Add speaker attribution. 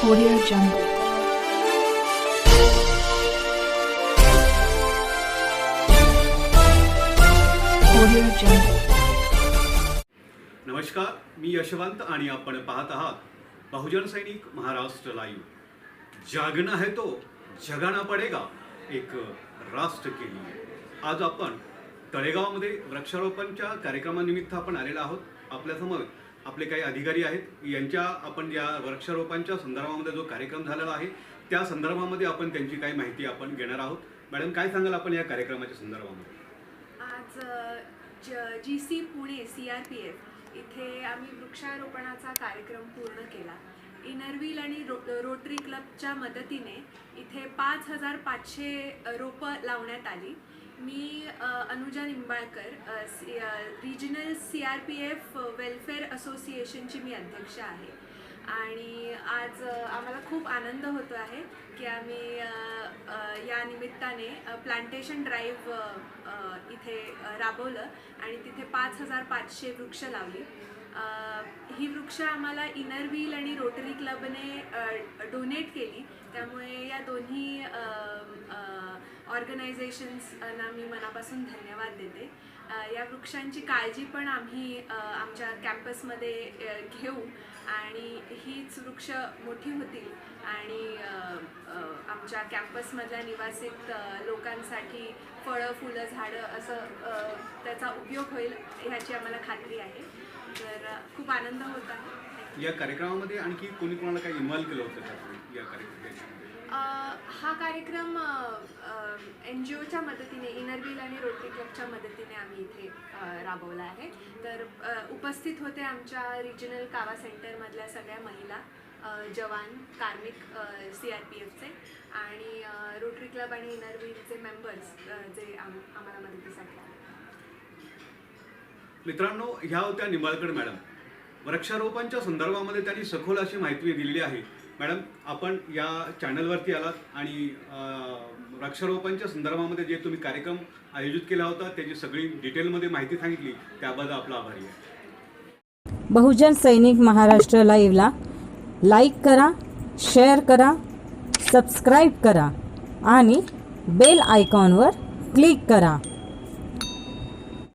Speaker 1: Audio Jungle. Audio Jungle.
Speaker 2: नमस्कार मी यशवंत आणि आपण पाहत आहात बहुजन सैनिक महाराष्ट्र लाईव्ह जागना है तो जगाना पडेगा एक राष्ट्र के लिए आज आपण तळेगावमध्ये वृक्षारोपणच्या कार्यक्रमानिमित्त आपण आलेलो आहोत आपल्यासमोर आपले काही अधिकारी आहेत यांच्या आपण या वृक्षारोपणच्या संदर्भामध्ये जो कार्यक्रम झालेला आहे त्या संदर्भामध्ये आपण त्यांची काही माहिती आपण घेणार आहोत. मॅडम काय सांगाल आपण या कार्यक्रमाच्या संदर्भामध्ये?
Speaker 3: आज G C Pune C R P F इथे आम्ही वृक्षारोपणाचा कार्यक्रम पूर्ण केला. इनरव्हील आणि रो रोटरी क्लबच्या मदतीने इथे पाच हजार पाचशे रोपं लावण्यात आली. मी Anuja Nimbalkar C regional C R P F welfare असोसिएशनची मी अध्यक्ष आहे. आणि आज आम्हाला खूप आनंद होतो आहे की आम्ही या निमित्ताने प्लांटेशन ड्राईव्ह इथे राबवलं आणि तिथे पाच हजार पाचशे वृक्ष लावली. ही वृक्ष आम्हाला इनर व्हील आणि रोटरी क्लबने डोनेट केली. त्यामुळे या दोन्ही ऑर्गनायझेशन्सना मी मनापासून धन्यवाद देते. या वृक्षांची काळजी पण आम्ही आमच्या कॅम्पसमध्ये घेऊ. आणि हीच वृक्ष मोठी होतील. आणि आमच्या कॅम्पसमधल्या निवासित लोकांसाठी फळं फुलं झाडं असं त्याचा उपयोग होईल ह्याची आम्हाला खात्री आहे. तर खूप आनंद होत आहे.
Speaker 2: या कार्यक्रमामध्ये आणखी कोणी कोणाला काही इन्व्हॉल्व केलं होतं या कार्यक्रमामध्ये?
Speaker 3: हा कार्यक्रम एन जी ओच्या मदतीने इनरव्हील आणि रोटरी क्लबच्या मदतीने आम्ही इथे राबवला आहे. तर उपस्थित होते आमच्या रिजनल कावा सेंटरमधल्या सगळ्या महिला जवान कार्मिक सी आर पी एफचे आणि रोटरी क्लब आणि इनरव्हीलचे मेंबर्स जे आम आम्हाला मदतीसाठी आले.
Speaker 2: मित्रांनो ह्या होत्या निंबाळकर मॅडम. वृक्षारोपणच्या संदर्भामध्ये त्यांनी सखोल अशी माहिती दिलेली आहे. मॅडम आपण या चॅनलवरती आलात आणि वृक्षारोपणच्या संदर्भामध्ये जे तुम्ही कार्यक्रम आयोजित केला होता त्याची सगळी डिटेलमध्ये माहिती सांगितली. त्याबद्दल आपला आभारी आहे.
Speaker 4: बहुजन सैनिक महाराष्ट्र लाईव्हला लाईक करा शेअर करा सबस्क्राईब करा आणि बेल आयकॉनवर क्लिक करा.